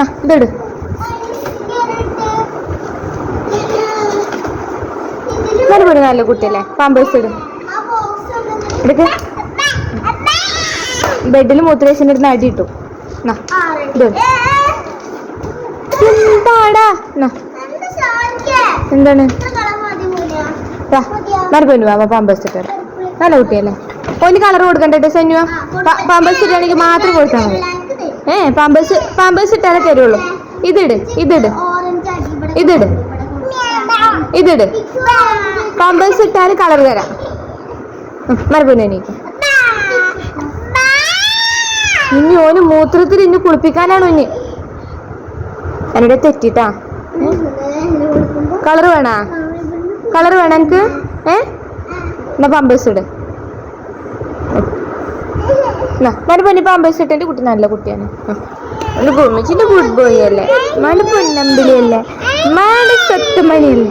ആ നല്ല കുട്ടിയല്ലേ? പാമ്പേഴ്സ് ഇടും. ബെഡിൽ മൂത്രേശന അടുത്ത് അടി ഇട്ടു. എന്താണ്? മറുപടി വാ പാമ്പേഴ്സ് ഇട്ടാ. നല്ല കുട്ടിയല്ലേ? ഓന് കളർ കൊടുക്കണ്ടേ സെന്യുവാ? പാമ്പേഴ്സ് ഇട്ടാണെങ്കിൽ മാത്രം കൊടുത്താൽ മതി. ഏ പാമ്പേഴ്സ് പാമ്പേഴ്സ് ഇട്ടാലേ തരുള്ളൂ. ഇതിട് ഇതിട്. ഇതിട്. ഇതിട്. പാമ്പേഴ്സ് ഇട്ടാൽ കളർ തരാം മറുപടി എനിക്ക് ഇനി ഓന് മൂത്രത്തിൽ ഇനി കുളിപ്പിക്കാനാണോ ഇനി. എന്നോട് തെറ്റിട്ടാ? കളർ വേണോ? കളർ വേണം എനിക്ക്? ഏ? എന്നാ പമ്പേഴ്സ് ഇട്. മനുപൊന്നി പാമ്പേഴ്സ് ഇട്ട് എന്റെ കുട്ടി നല്ല കുട്ടിയാണ്. ഗുമിച്ചിന്റെ ഗുഡ് ബോയ് അല്ലേ? മനുപൊന്നമ്പിളി അല്ലേ? മാന്റെ സത്തുമണിയല്ലേ